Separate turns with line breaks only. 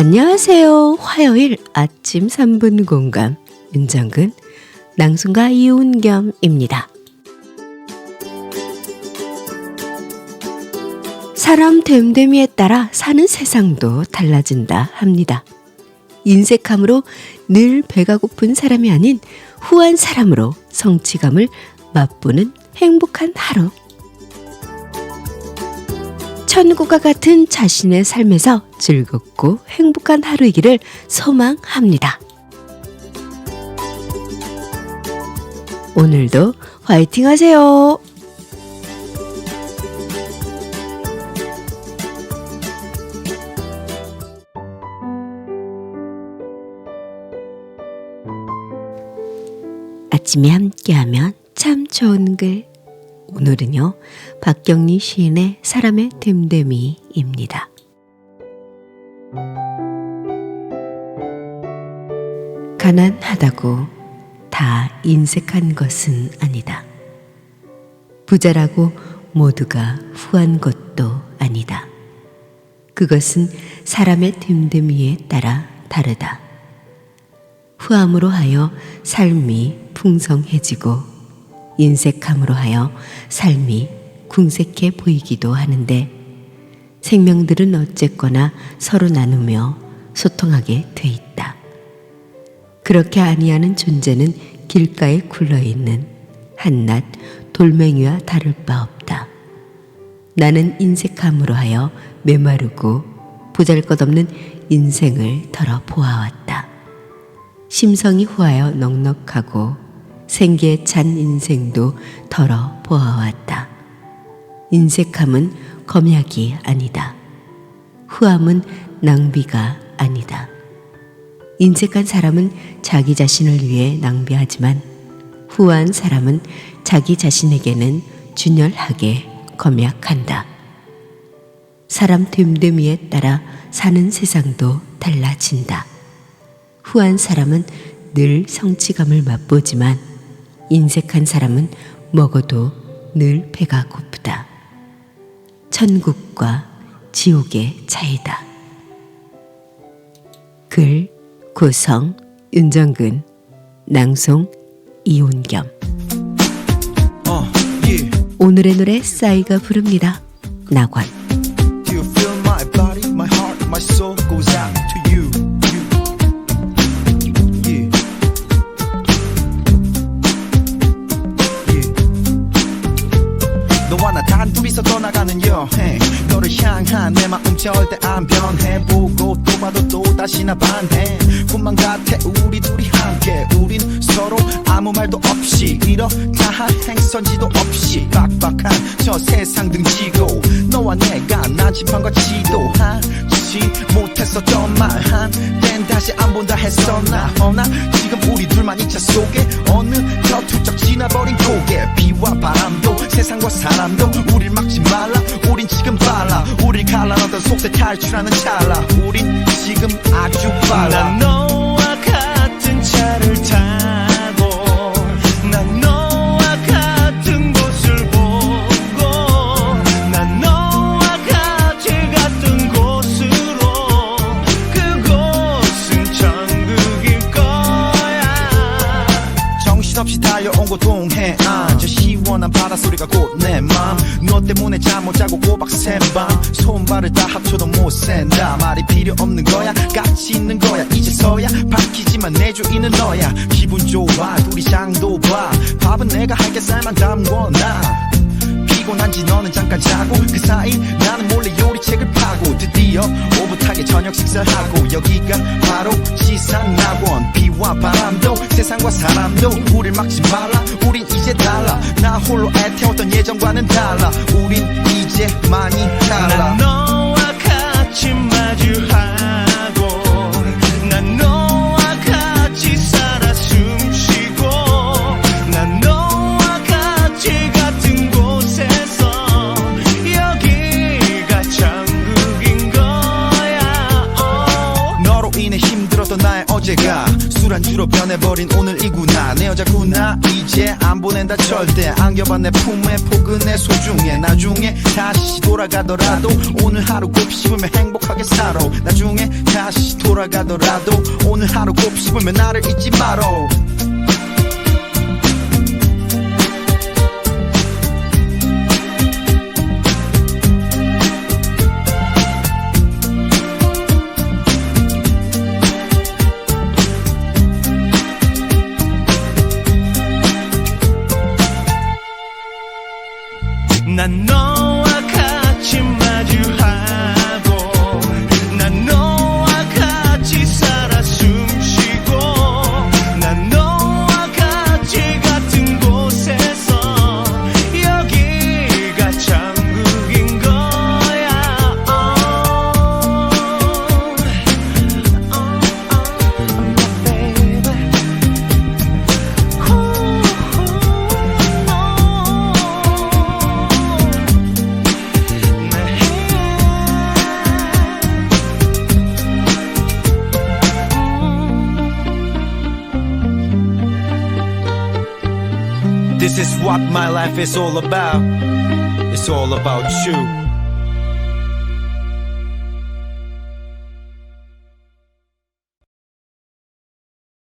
안녕하세요. 화요일 아침 3분 공감 윤정근 낭송가 이운겸입니다. 사람 됨됨이에 따라 사는 세상도 달라진다 합니다. 인색함으로 늘 배가 고픈 사람이 아닌 후한 사람으로 성취감을 맛보는 행복한 하루. 천국과 같은 자신의 삶에서 즐겁고 행복한 하루이기를 소망합니다. 오늘도 화이팅 하세요. 아침에 함께하면 참 좋은 글. 오늘은요, 박경리 시인의 사람의 됨됨이입니다. 가난하다고 다 인색한 것은 아니다. 부자라고 모두가 후한 것도 아니다. 그것은 사람의 됨됨이에 따라 다르다. 후함으로 하여 삶이 풍성해지고 인색함으로 하여 삶이 궁색해 보이기도 하는데 생명들은 어쨌거나 서로 나누며 소통하게 돼 있다. 그렇게 아니하는 존재는 길가에 굴러 있는 한낱 돌멩이와 다를 바 없다. 나는 인색함으로 하여 메마르고 보잘것없는 인생을 덜어 보아왔다. 심성이 후하여 넉넉하고 생기에 찬 인생도 덜어 보아왔다. 인색함은 검약이 아니다. 후함은 낭비가 아니다. 인색한 사람은 자기 자신을 위해 낭비하지만 후한 사람은 자기 자신에게는 준열하게 검약한다. 사람 됨됨이에 따라 사는 세상도 달라진다. 후한 사람은 늘 성취감을 맛보지만 인색한 사람은 먹어도 늘 배가 고프다. 천국과 지옥의 차이다. 글 구성 윤정근 낭송 이온겸
Uh, yeah.
오늘의 노래 싸이가 부릅니다. 낙원
my body, my heart, my soul 여행 너를 향한 내 마음 절대 안 변해. 보고 또 봐도 또 다시 나 반해. 꿈만 같아 우리 둘이 함께. 우린 서로 아무 말도 없이 이렇다 할 행선지도 없이 빡빡한 저 세상 등지고 너와 내가 나지판과 지도 하지 못했었던 말 한땐 다시 안 본다 했었나 허나 지금 우리 둘만 이 차 속에 어느덧 훌쩍 지나버린 고개. 비와 바람도 세상과 사람도 우릴 막지 말라. 우린 지금 빨라. 우릴 갈라놓던 속세 탈출하는 찰나. 우린 지금 아주 빨라 동해안 저 시원한 바닷소리가 곧 내 맘. 너 때문에 잠 못 자고 꼬박 샌밤. 손발을 다 합쳐도 못 센다. 말이 필요 없는 거야. 같이 있는 거야. 이제서야 밝히지만 내 주인은 너야. 기분 좋아. 둘이 장도 봐. 밥은 내가 할게 쌀만 담궈놔 피곤한지 너는 잠깐 자고 그 사이 나는 몰래 요리책을 파고 드디어 오붓하게 저녁 식사하고 여기가 바로 지상낙원. 비와 바람도 세상과 사람도 우릴 막지 말라. 우린 이제 달라. 나 홀로 애태웠던 예전과는 달라. 우린 이제 많이 달라. 난 너와 같이 마주하 힘들었던 나의 어제가 술안주로 변해버린 오늘이구나. 내 여자구나. 이제 안 보낸다. 절대 안겨봐. 내 품에 포근해 소중해. 나중에 다시 돌아가더라도 오늘 하루 곱씹으면 행복하게 살아. 나중에 다시 돌아가더라도 오늘 하루 곱씹으면 나를 잊지 마라
난 너
This is what my life is all about. It's all about you